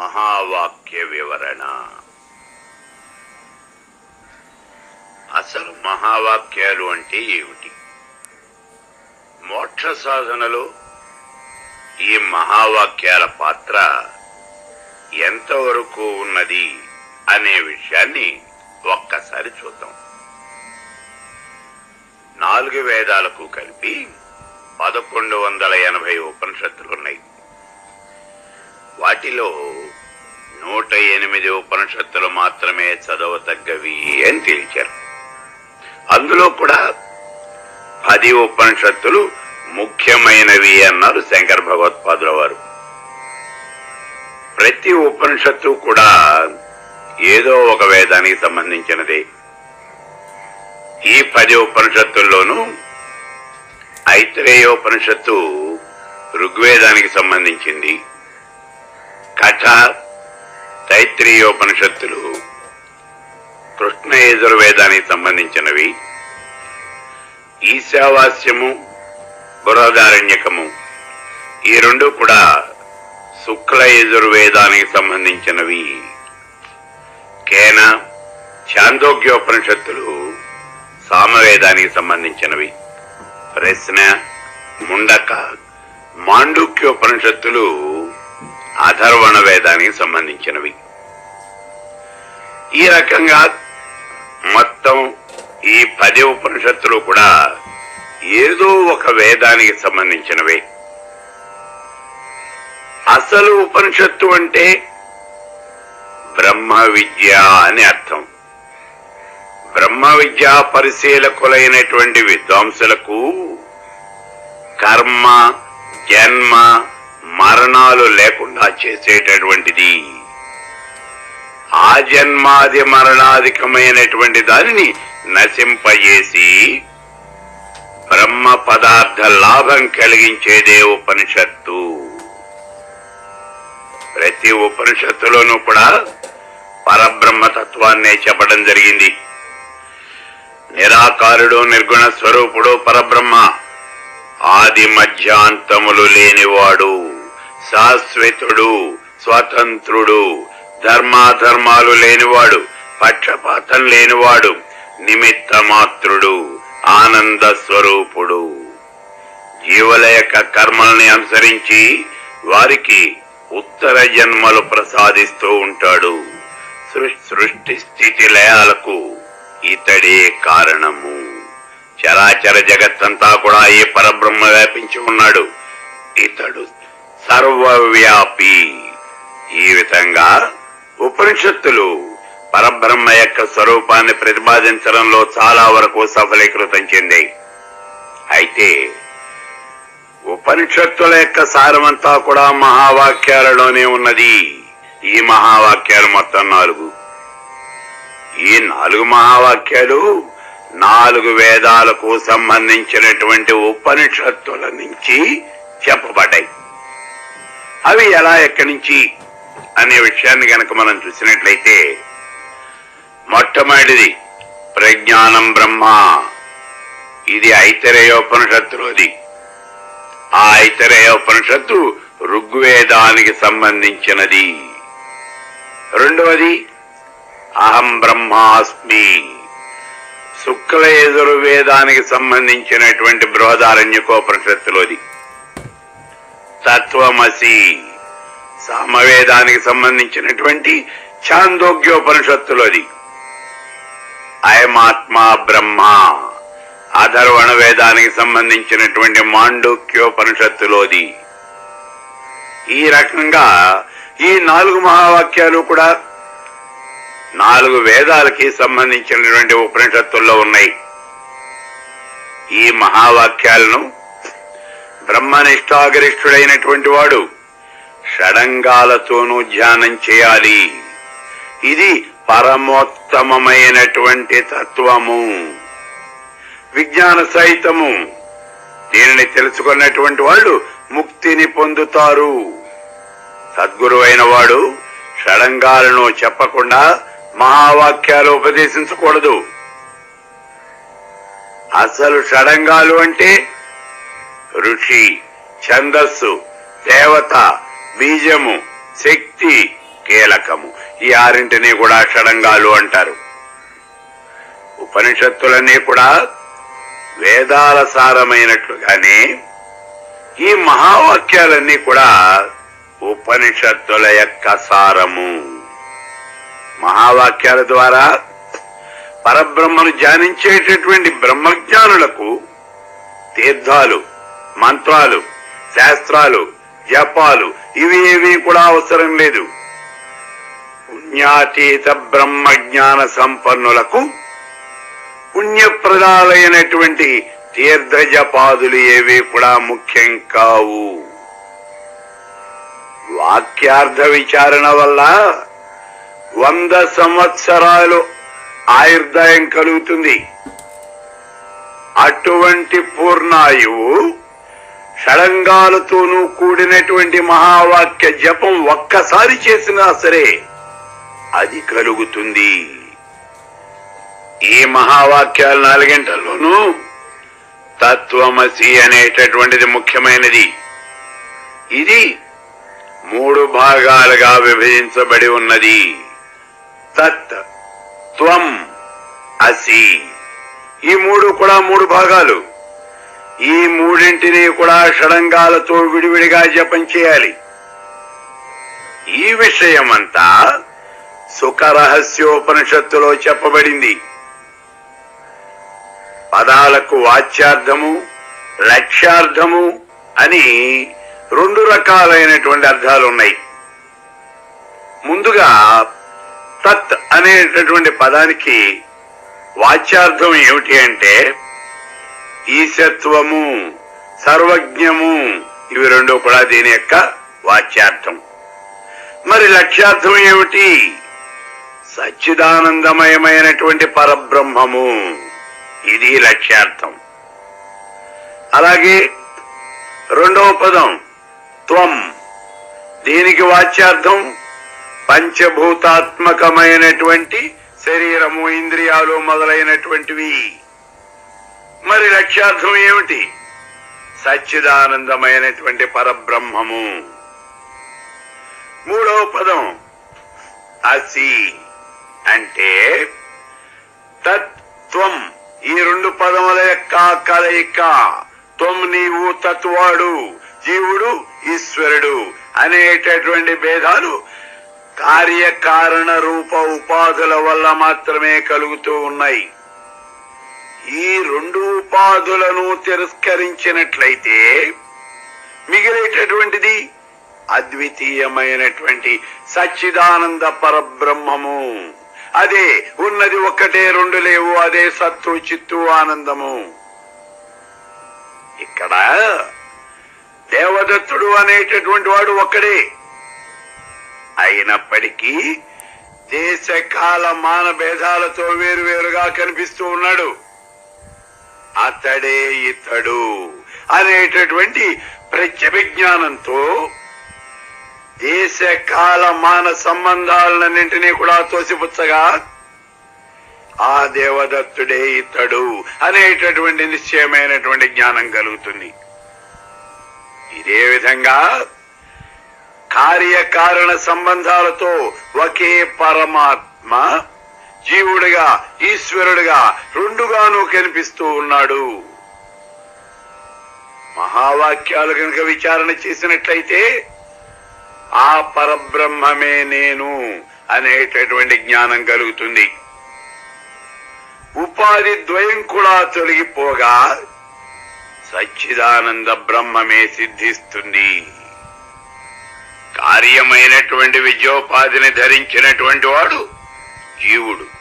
మహావాక్య వివరణ. అసలు మహావాక్యాలు అంటే ఏమిటి? మోక్ష సాధనలో ఈ మహావాక్యాల పాత్ర ఎంతవరకు ఉన్నది అనే విషయాన్ని ఒక్కసారి చూద్దాం. నాలుగు వేదాలకు కలిపి పదకొండు వందల ఎనభై ఉపనిషత్తులున్నాయి. వాటిలో నూట ఎనిమిది ఉపనిషత్తులు మాత్రమే చదవతగ్గవి అని తేల్చారు. అందులో కూడా పది ఉపనిషత్తులు ముఖ్యమైనవి అన్నారు శంకర భగవత్పాదుల వారు. ప్రతి ఉపనిషత్తు కూడా ఏదో ఒక వేదానికి సంబంధించినదే. ఈ పది ఉపనిషత్తుల్లోనూ ఐత్రేయోపనిషత్తు ఋగ్వేదానికి సంబంధించింది. కఠ తైత్రీయోపనిషత్తులు కృష్ణ యజుర్వేదానికి సంబంధించినవి ఈశావాస్యము బృహదారణ్యకము ఈ రెండు కూడా శుక్ల యజుర్వేదానికి సంబంధించినవి. కేన చాందోగ్యోపనిషత్తులు సామవేదానికి సంబంధించినవి. ప్రశ్న ముండక మాండుక్యోపనిషత్తులు అధర్వణ వేదానికి సంబంధించినవి. ఈ రకంగా మొత్తం ఈ పది ఉపనిషత్తులు కూడా ఏదో ఒక వేదానికి సంబంధించినవే. అసలు ఉపనిషత్తు అంటే బ్రహ్మ విద్య అని అర్థం. బ్రహ్మ విద్యా పరిశీలకులైనటువంటి విద్వాంసులకు కర్మ జన్మ మరణాలు లేకుండా చేసేటటువంటిది. ఆ జన్మాది మరణాధికమైనటువంటి దానిని నశింపజేసి బ్రహ్మ పదార్థ లాభం కలిగించేదే ఉపనిషత్తు. ప్రతి ఉపనిషత్తులోనూ కూడా పరబ్రహ్మ తత్వాన్నే చెప్పడం జరిగింది. నిరాకారుడు నిర్గుణ స్వరూపుడు పరబ్రహ్మ ఆది మధ్యాంతములు లేనివాడు. శాశ్వతుడు స్వతంత్రుడు ధర్మాధర్మాలు లేనివాడు పక్షపాతం లేనివాడు నిమిత్త మాత్రుడు ఆనంద స్వరూపుడు జీవుల యొక్క కర్మల్ని అనుసరించి వారికి ఉత్తర జన్మలు ప్రసాదిస్తూ ఉంటాడు. సృష్టి స్థితి లయాలకు ఇతడే కారణము. చరాచర జగత్తంతా కూడా ఈ పరబ్రహ్మ వ్యాపించి ఉన్నాడు? ఇతడు సర్వవ్యాపి. ఈ విధంగా ఉపనిషత్తులు పరబ్రహ్మ యొక్క స్వరూపాన్ని ప్రతిపాదించడంలో చాలా వరకు సఫలీకృతం చెందాయి. అయితే ఉపనిషత్తుల యొక్క సారమంతా కూడా మహావాక్యాలలోనే ఉన్నది. ఈ మహావాక్యాలు మొత్తం నాలుగు. ఈ నాలుగు మహావాక్యాలు నాలుగు వేదాలకు సంబంధించినటువంటి ఉపనిషత్తుల నుంచి చెప్పబడ్డాయి. అవి ఎలా ఎక్కడి నుంచి అనే విషయాన్ని గనక మనం చూసినట్లయితే మొట్టమొదటిది ప్రజ్ఞానం బ్రహ్మ. ఇది ఐతరేయోపనిషత్తులోది. ఆ ఐతరేయోపనిషత్తు ఋగ్వేదానికి సంబంధించినది. రెండవది అహం బ్రహ్మాస్మి. శుక్ల యజుర్వేదానికి సంబంధించినటువంటి బృహదారణ్యకోపనిషత్తులోది. తత్వమసి. సామవేదానికి సంబంధించినటువంటి ఛాందోగ్యోపనిషత్తులోది. అయమాత్మా బ్రహ్మ. అధర్వణ వేదానికి సంబంధించినటువంటి మాండూక్యోపనిషత్తులోది. ఈ రకంగా ఈ నాలుగు మహావాక్యాలు కూడా నాలుగు వేదాలకి సంబంధించినటువంటి ఉపనిషత్తుల్లో ఉన్నాయి. ఈ మహావాక్యాలను బ్రహ్మనిష్టాగరిష్ఠుడైనటువంటి వాడు షడంగాలతోనూ ధ్యానం చేయాలి. ఇది పరమోత్తమమైనటువంటి తత్వము. విజ్ఞాన సహితము. దీనిని తెలుసుకున్నటువంటి వాళ్ళు ముక్తిని పొందుతారు. సద్గురు అయిన వాడు షడంగాలను చెప్పకుండా మహావాక్యాలు ఉపదేశించకూడదు. అసలు షడంగాలు అంటే ఋషి ఛందస్సు దేవత బీజము శక్తి కీలకము. ఈ ఆరింటిని కూడా షడంగాలు అంటారు. ఉపనిషత్తులన్నీ కూడా వేదాల సారమైనట్లుగానే ఈ మహావాక్యాలన్నీ కూడా ఉపనిషత్తుల యొక్క సారము. మహావాక్యాల ద్వారా పరబ్రహ్మను ధ్యానించేటటువంటి బ్రహ్మజ్ఞానులకు తీర్థాలు మంత్రాలు శాస్త్రాలు జపాలు ఇవి ఏవి కూడా అవసరం లేదు. పుణ్యాతీత బ్రహ్మజ్ఞాన సంపన్నులకు పుణ్యప్రదాలైనటువంటి తీర్థ జపాదులు ఏవి కూడా ముఖ్యం కావు. వాక్యార్థ విచారణ వల్ల వంద సంవత్సరాలు ఆయుర్దాయం కలుగుతుంది. అటువంటి పూర్ణాయువు షడంగాలతోనూ కూడినటువంటి మహావాక్య జపం ఒక్కసారి చేసినా సరే అది కలుగుతుంది. ఈ మహావాక్యాలు నాలుగింటల్లోనూ తత్వమసి అనేటటువంటిది ముఖ్యమైనది. ఇది మూడు భాగాలుగా విభజించబడి ఉన్నది. తత్ త్వం అసి. ఈ మూడు కూడా మూడు భాగాలు. ఈ మూడింటిని కూడా షడంగాలతో విడివిడిగా జపం చేయాలి. ఈ విషయమంతా సుఖ రహస్యోపనిషత్తులో చెప్పబడింది. పదాలకు వాచ్యార్థము లక్ష్యార్థము అని రెండు రకాలైనటువంటి అర్థాలు ఉన్నాయి ముందుగా తత్ అనేటటువంటి పదానికి వాచ్యార్థం ఏమిటి అంటే ఈశత్వము సర్వజ్ఞము ఇవి రెండు కూడా దీని యొక్క వాచ్యార్థం. మరి లక్ష్యార్థం ఏమిటి? సచ్చిదానందమయమైనటువంటి పరబ్రహ్మము. ఇది లక్ష్యార్థం. అలాగే రెండవ పదం త్వం. దీనికి వాచ్యార్థం పంచభూతాత్మకమైనటువంటి శరీరము ఇంద్రియాలు మొదలైనటువంటివి. మరి లక్ష్యార్థం ఏమిటి? సచ్చిదానందమైనటువంటి పరబ్రహ్మము. మూడవ పదం అసి అంటే తత్వం. ఈ రెండు పదముల యొక్క కలయిక త్వం నీవు తత్వాడు జీవుడు ఈశ్వరుడు అనేటటువంటి భేదాలు కార్యకారణ రూప ఉపాధుల వల్ల మాత్రమే కలుగుతూ ఉన్నాయి. ఈ రెండు ఉపాధులను తిరస్కరించినట్లయితే మిగిలేటటువంటిది అద్వితీయమైనటువంటి సచ్చిదానంద పరబ్రహ్మము. అదే ఉన్నది ఒక్కటే రెండు లేవు అదే సత్తు చిత్తు ఆనందము. ఇక్కడ దేవదత్తుడు అనేటటువంటి వాడు ఒక్కడే. అయినప్పటికీ దేశ కాల మాన భేదాలతో వేరువేరుగా కనిపిస్తూ ఉన్నాడు. అతడే ఇతడు అనేటటువంటి ప్రత్యభిజ్ఞానంతో దేశ కాల మాన సంబంధాలన్నింటినీ కూడా తోసిపుచ్చగా ఆ దేవదత్తుడే ఇతడు అనేటటువంటి నిశ్చయమైనటువంటి జ్ఞానం కలుగుతుంది. ఇదే విధంగా కార్యకారణ సంబంధాలతో ఒకే పరమాత్మ జీవుడిగా ఈశ్వరుడిగా రెండుగానూ కనిపిస్తూ ఉన్నాడు. మహావాక్యాలు కనుక విచారణ చేసినట్లయితే ఆ పరబ్రహ్మమే నేను అనేటటువంటి జ్ఞానం కలుగుతుంది. ఉపాధి ద్వయం కూడా తొలగిపోగా సచ్చిదానంద బ్రహ్మమే సిద్ధిస్తుంది. కార్యమైనటువంటి విద్యోపాధిని ధరించినటువంటి వాడు జీవుడు.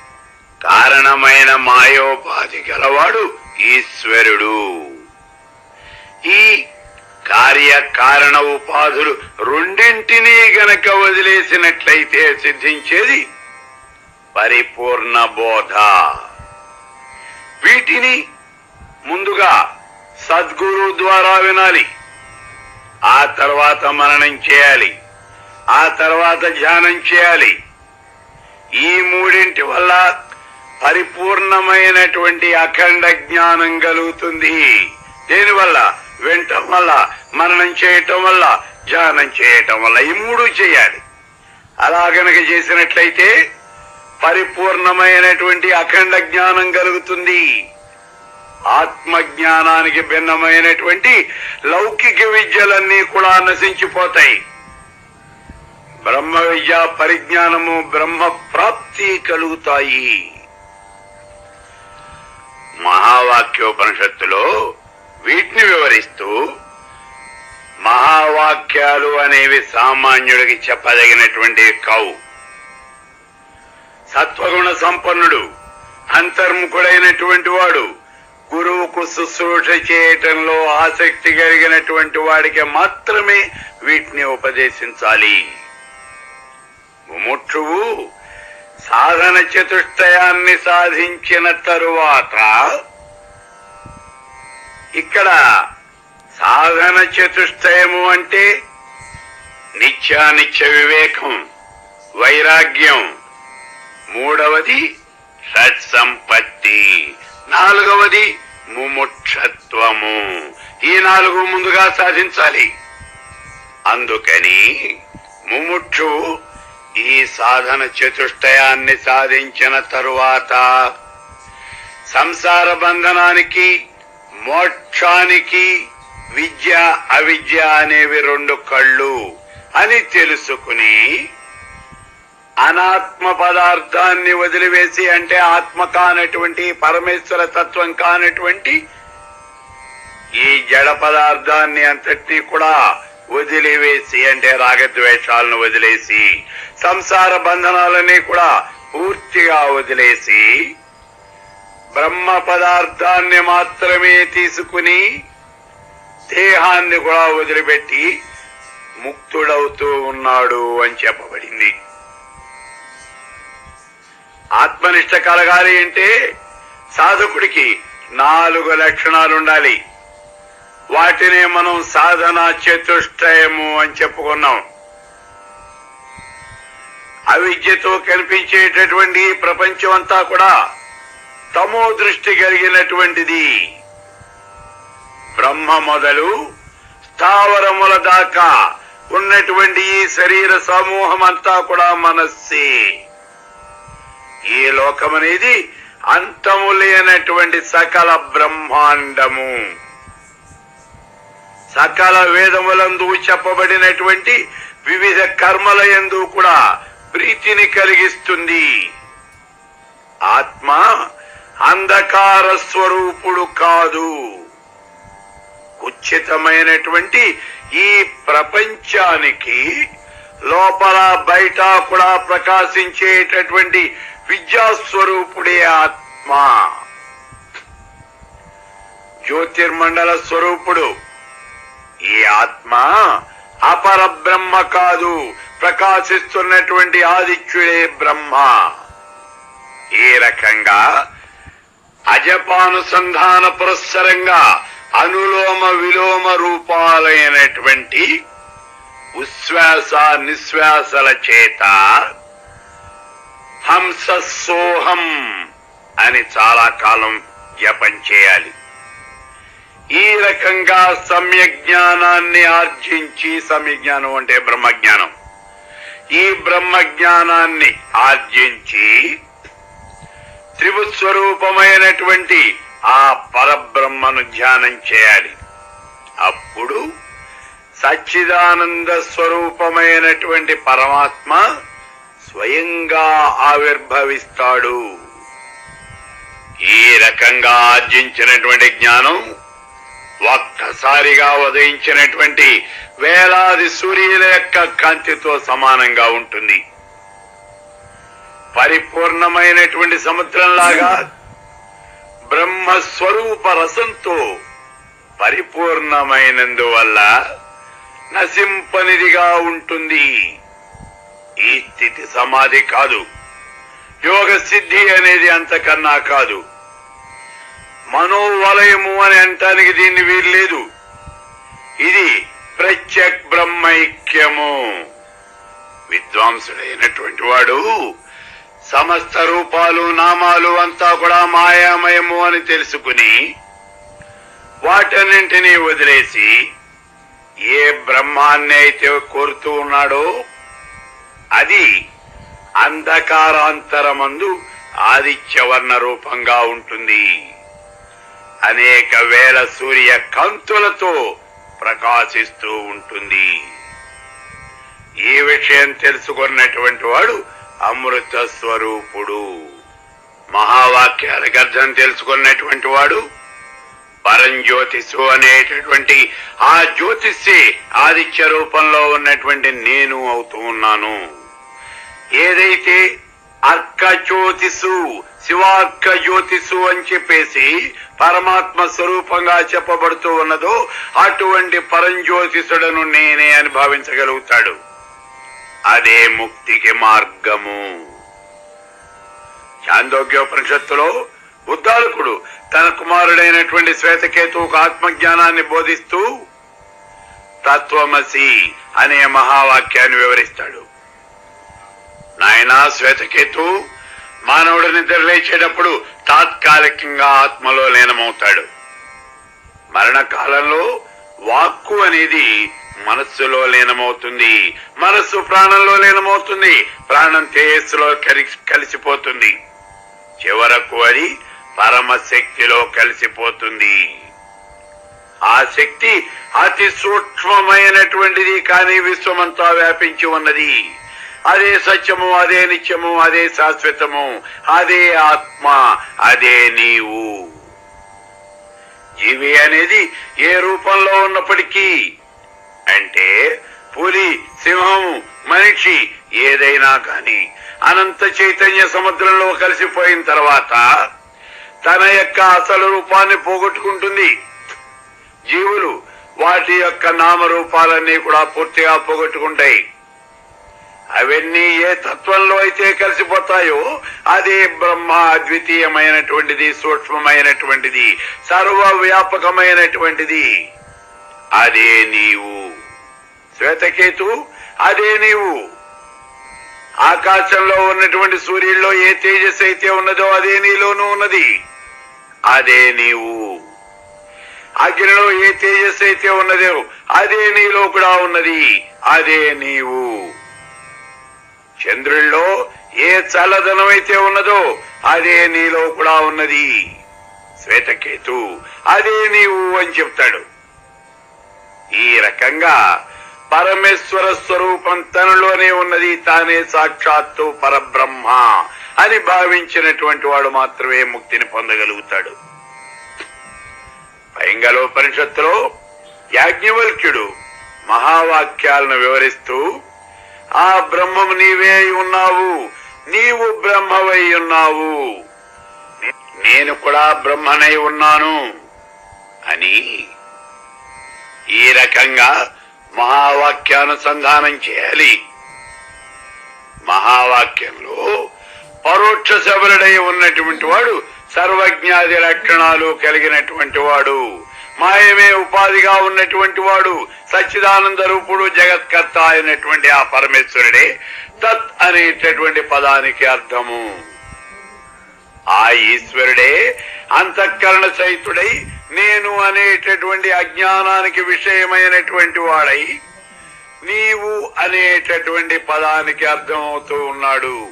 కారణమైన మాయోపాధి గలవాడు ఈశ్వరుడు. ఈ కార్యకారణ ఉపాధులు రెండింటినీ గనక వదిలేసినట్లయితే సిద్ధించేది పరిపూర్ణ బోధ. వీటిని ముందుగా సద్గురు ద్వారా వినాలి. ఆ తర్వాత మననం చేయాలి. ఆ తర్వాత ధ్యానం చేయాలి. ఈ మూడింటి వల్ల పరిపూర్ణమైనటువంటి అఖండ జ్ఞానం కలుగుతుంది. దీనివల్ల వినటం వల్ల మననం చేయటం వల్ల ధ్యానం చేయటం వల్ల ఈ మూడు చేయాలి. అలా గనక చేసినట్లయితే పరిపూర్ణమైనటువంటి అఖండ జ్ఞానం కలుగుతుంది. ఆత్మ జ్ఞానానికి భిన్నమైనటువంటి లౌకిక విద్యలన్నీ కూడా నశించిపోతాయి. బ్రహ్మ విద్య పరిజ్ఞానము బ్రహ్మ ప్రాప్తి కలుగుతాయి. మహావాక్యోపనిషత్తులో వీటిని వివరిస్తూ మహావాక్యాలు అనేవి సామాన్యుడికి చెప్పదగినటువంటి కావు సత్వగుణ సంపన్నుడు అంతర్ముఖుడైనటువంటి వాడు గురువుకు శుశ్రూష చేయటంలో ఆసక్తి కలిగినటువంటి వాడికి మాత్రమే వీటిని ఉపదేశించాలి. ముముక్షువు సాధన చతుష్టయాన్ని సాధించిన తరువాత ఇక్కడ సాధన చతుష్టయము అంటే నిత్యానిత్య వివేకం వైరాగ్యం. మూడవది సత్సంపత్తి నాలుగవది ముముక్షత్వము. ఈ నాలుగు ముందుగా సాధించాలి. అందుకని ముముక్షువు ఈ సాధన చతుష్టయాన్ని సాధించిన తరువాత సంసార బంధనానికి మోక్షానికి విద్య అవిద్య అనేవి రెండు కళ్ళు అని తెలుసుకుని అనాత్మ పదార్థాన్ని వదిలివేసి అంటే ఆత్మ కానటువంటి పరమేశ్వర తత్వం కానటువంటి ఈ జడ పదార్థాన్ని అంతటినీ కూడా వదిలివేసి అంటే రాగద్వేషాలను వదిలేసి సంసార బంధనాలని కూడా పూర్తిగా వదిలేసి బ్రహ్మ పదార్థాన్ని మాత్రమే తీసుకుని దేహాన్ని కూడా వదిలిపెట్టి ముక్తుడవుతూ ఉన్నాడు అని చెప్పబడింది. ఆత్మనిష్ట కలగాలి అంటే సాధకుడికి నాలుగు లక్షణాలు ఉండాలి వాటిని మనం సాధన చతుష్టయము అని చెప్పుకున్నాం. అవిద్యతో కనిపించేటటువంటి ప్రపంచం అంతా కూడా తమో దృష్టి కలిగినటువంటిది. బ్రహ్మ మొదలు స్థావరముల దాకా ఉన్నటువంటి ఈ శరీర సమూహం అంతా కూడా మనస్సే. ఈ లోకం అనేది అంతము లేనటువంటి సకల బ్రహ్మాండము. సకల వేదములందు చెప్పబడినటువంటి వివిధ కర్మల యందు కూడా ప్రీతిని కలిగిస్తుంది. ఆత్మ అంధకార స్వరూపుడు కాదు. ఉచితమైనటువంటి ఈ ప్రపంచానికి లోపల బయట కూడా ప్రకాశించేటటువంటి విద్యాస్వరూపుడే ఆత్మ. జ్యోతిర్మండల స్వరూపుడు ఈ ఆత్మ అపర బ్రహ్మ కాదు ప్రకాశిస్తున్నటువంటి ఆదిత్యుడే బ్రహ్మ. ఈ రకంగా అజపానుసంధాన పురస్సరంగా అనులోమ విలోమ రూపాలైనటువంటి ఉశ్వాస నిశ్వాసల చేత హంస సోహం అని చాలా కాలం జపం చేయాలి. ఈ రకంగా సమ్యజ్ఞానాన్ని ఆర్జించి సమ్యజ్ఞానం అంటే బ్రహ్మజ్ఞానం. ఈ బ్రహ్మజ్ఞానాన్ని ఆర్జించి త్రిభుస్వరూపమైనటువంటి ఆ పరబ్రహ్మను ధ్యానం చేయాలి. అప్పుడు సచ్చిదానంద స్వరూపమైనటువంటి పరమాత్మ స్వయంగా ఆవిర్భవిస్తాడు. ఈ రకంగా ఆర్జించినటువంటి జ్ఞానం ఒక్కసారిగా ఉదయించినటువంటి వేలాది సూర్యుల యొక్క కాంతితో సమానంగా ఉంటుంది. పరిపూర్ణమైనటువంటి సముద్రంలాగా బ్రహ్మస్వరూప రసంతో పరిపూర్ణమైనందువల్ల నశింపనిదిగా ఉంటుంది. ఈ స్థితి సమాధి కాదు. యోగ సిద్ధి అనేది అంతకన్నా కాదు. మనోవలయము అని అంటానికి దీన్ని వీల్లేదు ఇది ప్రత్యక్ బ్రహ్మైక్యము. విద్వాంసుడైనటువంటి వాడు సమస్త రూపాలు నామాలు అంతా కూడా మాయామయము అని తెలుసుకుని వాటన్నింటినీ వదిలేసి ఏ బ్రహ్మాన్ని అయితే కోరుతూ ఉన్నాడో అది అంధకారాంతరమందు ఆదిత్యవర్ణ రూపంగా ఉంటుంది. అనేక వేల సూర్య కాంతులతో ప్రకాశిస్తూ ఉంటుంది. ఈ విషయం తెలుసుకున్నటువంటి వాడు అమృత స్వరూపుడు. మహావాక్యాలకు అర్థం తెలుసుకున్నటువంటి వాడు పరంజ్యోతిషు అనేటటువంటి ఆ జ్యోతిష్యే ఆదిత్య రూపంలో ఉన్నటువంటి నేను అవుతూ ఉన్నాను. ఏదైతే అర్క జ్యోతిసు శివార్క జ్యోతిసు అని చెప్పేసి పరమాత్మ స్వరూపంగా చెప్పబడుతూ ఉన్నదో అటువంటి పరంజ్యోతిషుడను నేనే అని భావించగలుగుతాడు. అదే ముక్తికి మార్గము. చాందోగ్యోపనిషత్తులో ఉద్దాలకుడు తన కుమారుడైనటువంటి శ్వేతకేతువుకు ఆత్మజ్ఞానాన్ని బోధిస్తూ తత్వమసి అనే మహావాక్యాన్ని వివరిస్తాడు. నాయనా శ్వేతకేతు మానవుడు నిద్ర లేచేటప్పుడు తాత్కాలికంగా ఆత్మలో లీనమవుతాడు. మరణకాలంలో వాక్కు అనేది మనస్సులో లీనమవుతుంది. మనస్సు ప్రాణంలో లీనమవుతుంది. ప్రాణం తేజస్సులో కలిసిపోతుంది. చివరకు అది పరమశక్తిలో కలిసిపోతుంది. ఆ శక్తి అతి సూక్ష్మమైనటువంటిది కానీ విశ్వమంతా వ్యాపించి ఉన్నది. అదే సత్యము అదే నిత్యము అదే శాశ్వతము అదే ఆత్మ అదే నీవు. జీవి అనేది ఏ రూపంలో ఉన్నప్పటికీ అంటే పులి సింహము మనిషి ఏదైనా కాని అనంత చైతన్య సముద్రంలో కలిసిపోయిన తర్వాత తన యొక్క అసలు రూపాన్ని పోగొట్టుకుంటుంది. జీవులు వాటి యొక్క నామరూపాలన్నీ కూడా పూర్తిగా పోగొట్టుకుంటాయి. అవన్నీ ఏ తత్వంలో అయితే కలిసిపోతాయో అదే బ్రహ్మ అద్వితీయమైనటువంటిది సూక్ష్మమైనటువంటిది సర్వవ్యాపకమైనటువంటిది. అదే నీవు. శ్వేతకేతు అదే నీవు. ఆకాశంలో ఉన్నటువంటి సూర్యుల్లో ఏ తేజస్ అయితే ఉన్నదో అదే నీలోనూ ఉన్నది. అదే నీవు. అగ్నిలో ఏ తేజస్సు అయితే ఉన్నదో అదే నీలో కూడా ఉన్నది. అదే నీవు. చంద్రుల్లో ఏ చల్లదనం అయితే ఉన్నదో అదే నీలో కూడా ఉన్నది. శ్వేతకేతు అదే నీవు అని చెప్తాడు. ఈ రకంగా పరమేశ్వర స్వరూపం తనలోనే ఉన్నది తానే సాక్షాత్తు పరబ్రహ్మ అని భావించినటువంటి వాడు మాత్రమే ముక్తిని పొందగలుగుతాడు. పైంగలోపనిషత్తులో యాజ్ఞవల్క్యుడు మహావాక్యాలను వివరిస్తూ ఆ బ్రహ్మము నీవే అయి ఉన్నావు. నీవు బ్రహ్మవై ఉన్నావు. నేను కూడా బ్రహ్మనై ఉన్నాను అని ఈ రకంగా మహావాక్యానుసంధానం చేయాలి. మహావాక్యంలో పరోక్ష శబరుడై ఉన్నటువంటి వాడు సర్వజ్ఞాది లక్షణాలు కలిగినటువంటి వాడు మాయమే ఉపాధిగా ఉన్నటువంటి వాడు సచ్చిదానంద రూపుడు జగత్కర్త అయినటువంటి ఆ పరమేశ్వరుడే తత్ అనేటటువంటి పదానికి అర్థము. ఆ ఈశ్వరుడే అంతఃకరణ సహితుడై నేను అనేటటువంటి అజ్ఞానానికి విషయమైనటువంటి వాడై నీవు అనేటటువంటి పదానికి అర్థమవుతూ ఉన్నాడు.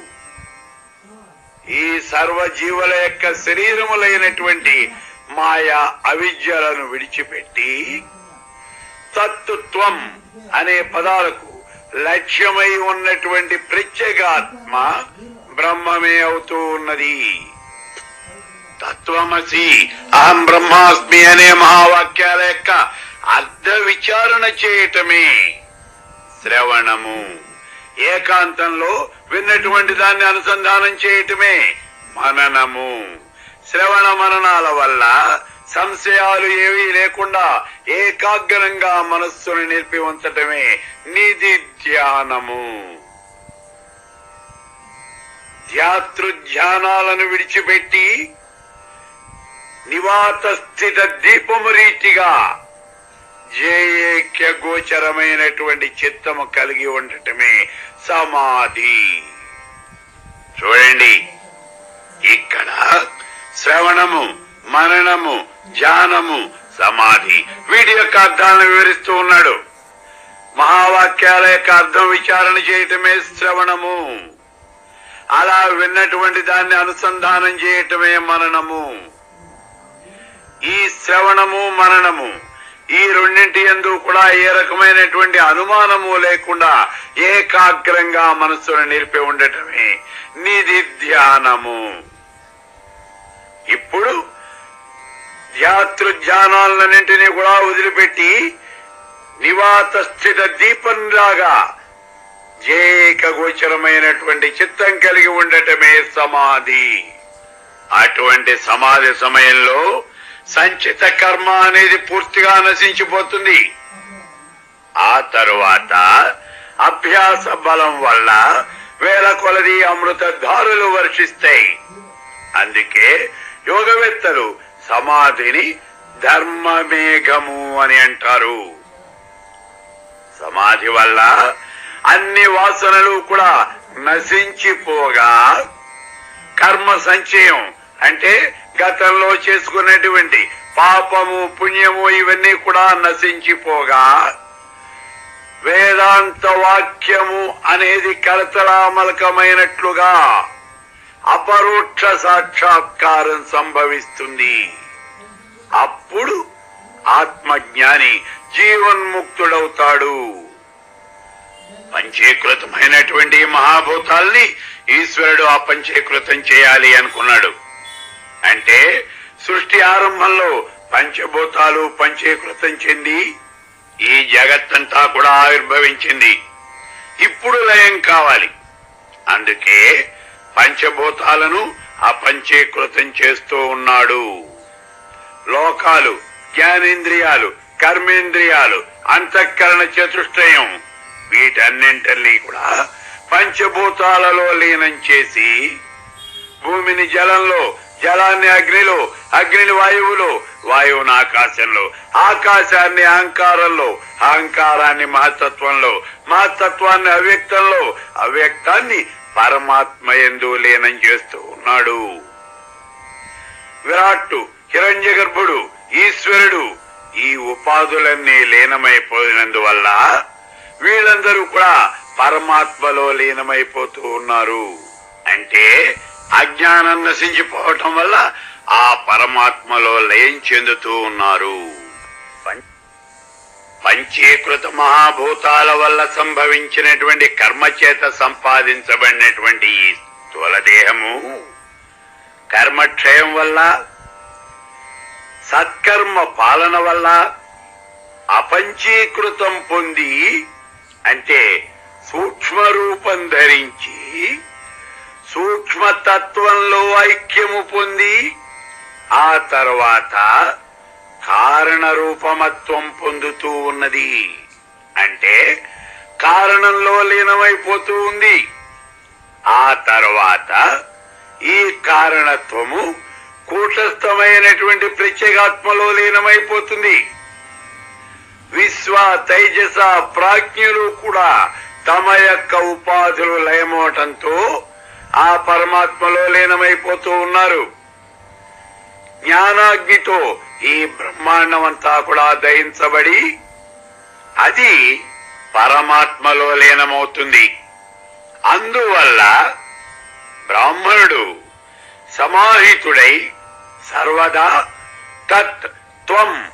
ఈ సర్వజీవుల యొక్క శరీరములైనటువంటి మాయా అవిద్యలను విడిచిపెట్టి తత్తుత్వం అనే పదాలకు లక్ష్యమై ఉన్నటువంటి ప్రత్యేగాత్మ బ్రహ్మమే అవుతూ ఉన్నది. తత్వమసి అహం బ్రహ్మాస్మి అనే మహావాక్యాల యొక్క అర్థ విచారణ చేయటమే శ్రవణము. ఏకాంతంలో విన్నటువంటి దాన్ని అనుసంధానం చేయటమే మననము. శ్రవణ మననాల వల్ల సంశయాలు ఏవీ లేకుండా ఏకాగ్రంగా మనస్సును నిలిపి ఉంచటమే నిధి ధ్యానము. ధ్యానాలను విడిచిపెట్టి నివాత స్థిత దీపము రీతిగా జేయేక్య గోచరమైనటువంటి చిత్తము కలిగి ఉండటమే సమాధి. చూడండి ఇక్కడ శ్రవణము మరణము ధ్యానము సమాధి. వీటి యొక్క అర్థాలను వివరిస్తూ ఉన్నాడు. మహావాక్యాల యొక్క అర్థం విచారణ చేయటమే శ్రవణము. అలా విన్నటువంటి దాన్ని అనుసంధానం చేయటమే మననము. ఈ శ్రవణము మననము. ఈ రెండింటి ఎందు కూడా ఏ రకమైనటువంటి అనుమానము లేకుండా ఏకాగ్రంగా మనస్సును నిలిపి ఉండటమే నిధి ధ్యానము. ఇప్పుడు ధ్యాతృధ్యానాలన్నింటినీ కూడా వదిలిపెట్టి నివాత స్థిత దీపంలాగా ఏకగోచరమైనటువంటి చిత్తం కలిగి ఉండటమే సమాధి. అటువంటి సమాధి సమయంలో సంచిత కర్మ అనేది పూర్తిగా నశించిపోతుంది. ఆ తరువాత అభ్యాస బలం వల్ల వేల కొలది అమృత ధారులు వర్షిస్తాయి. అందుకే యోగవేత్తలు సమాధిని ధర్మమేఘము అని అంటారు. సమాధి వల్ల అన్ని వాసనలు కూడా నశించిపోగా కర్మ సంచయం అంటే గతంలో చేసుకున్నటువంటి పాపము పుణ్యము ఇవన్నీ కూడా నశించిపోగా వేదాంత వాక్యము అనేది కరతలామలకమైనట్లుగా అపరోక్ష సాక్షాత్కారం సంభవిస్తుంది. అప్పుడు ఆత్మజ్ఞాని జీవన్ముక్తుడవుతాడు. పంచీకృతమైనటువంటి మహాభూతాల్ని ఈశ్వరుడు అపంచీకృతం చేయాలి అనుకున్నాడు. అంటే సృష్టి ఆరంభంలో పంచభూతాలు పంచీకృతం చెంది ఈ జగత్తంతా కూడా ఆవిర్భవించింది. ఇప్పుడు లయం కావాలి. అందుకే పంచభూతాలను అపంచీకృతం చేస్తూ ఉన్నాడు. లోకాలు జ్ఞానేంద్రియాలు కర్మేంద్రియాలు అంతఃకరణ చతుష్టయం వీటన్నింటినీ కూడా పంచభూతాలలో లీనం చేసి భూమిని జలంలో జలాన్ని అగ్నిలో అగ్నిని వాయువులో వాయువుని ఆకాశంలో ఆకాశాన్ని అహంకారంలో అహంకారాన్ని మహత్తత్వంలో మహత్తత్వాన్ని అవ్యక్తంలో అవ్యక్తాన్ని పరమాత్మ ఎందు లీనం చేస్తూ ఉన్నాడు. విరాట్టు హిరణ్య గర్భుడు ఈశ్వరుడు ఈ ఉపాధులన్నీ లీనమైపోయినందువల్ల వీళ్ళందరూ కూడా పరమాత్మలో లీనమైపోతూ ఉన్నారు. అంటే అజ్ఞానం నశించిపోవటం వల్ల ఆ పరమాత్మలో లయం చెందుతూ ఉన్నారు. పంచీకృత మహాభూతాల వల్ల సంభవించినటువంటి కర్మ చేత సంపాదించబడినటువంటి ఈ స్థూలదేహము కర్మక్షయం వల్ల సత్కర్మ పాలన వల్ల అపంచీకృతం పొంది అంటే సూక్ష్మ రూపం ధరించి సూక్ష్మతత్వంలో ఐక్యము పొంది ఆ తర్వాత కారణ రూపమత్వం పొందుతూ ఉన్నది. అంటే కారణంలో లీనమైపోతూ ఉంది. ఆ తర్వాత ఈ కారణత్వము కూటస్థమైనటువంటి ప్రత్యేగాత్మలో లీనమైపోతుంది. విశ్వ తైజస ప్రాజ్ఞులు కూడా తమ యొక్క ఉపాధులు లయమవటంతో ఆ పరమాత్మలో లీనమైపోతూ ఉన్నారు. జ్ఞానాగ్నితో ఈ బ్రహ్మాండం అంతా కూడా దహించబడి అది పరమాత్మలో లీనమవుతుంది. అందువల్ల బ్రాహ్మణుడు సమాహితుడై సర్వదా తత్ త్వం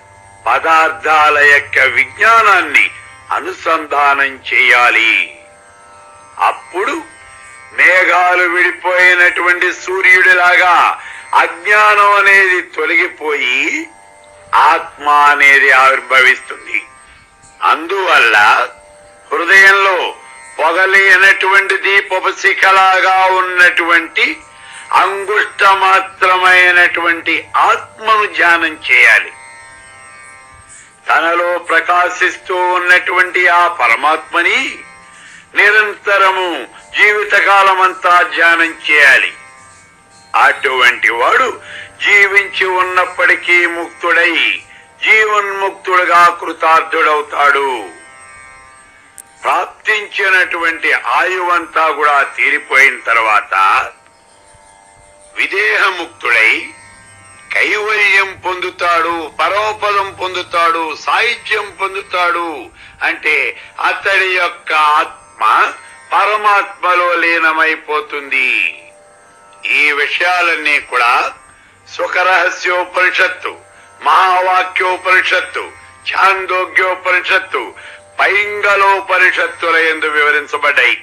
పదార్థాల యొక్క విజ్ఞానాన్ని అనుసంధానం చేయాలి. అప్పుడు మేఘాలు విడిపోయినటువంటి సూర్యుడిలాగా అజ్ఞానం అనేది తొలగిపోయి ఆత్మ అనేది ఆవిర్భవిస్తుంది. అందువల్ల హృదయంలో పొగలేనటువంటి దీపశిఖలాగా ఉన్నటువంటి అంగుష్ట మాత్రమైనటువంటి ఆత్మను ధ్యానం చేయాలి. తనలో ప్రకాశిస్తూ ఉన్నటువంటి ఆ పరమాత్మని నిరంతరము జీవితకాలమంతా ధ్యానం చేయాలి. అటువంటి వాడు జీవించి ఉన్నప్పటికీ ముక్తుడై జీవన్ముక్తుడుగా కృతార్థుడవుతాడు. ప్రాప్తించినటువంటి ఆయువంతా కూడా తీరిపోయిన తర్వాత విదేహముక్తుడై కైవల్యం పొందుతాడు పరోపదం పొందుతాడు సాహిత్యం పొందుతాడు అంటే అతడి యొక్క ఆత్మ పరమాత్మలో లీనమైపోతుంది. ఈ విషయాలన్నీ కూడా సుఖరహస్యోపనిషత్తు మహావాక్యోపనిషత్తు ఛాందోగ్యోపనిషత్తు పైంగలోపనిషత్తుల ఎందు వివరించబడ్డాయి.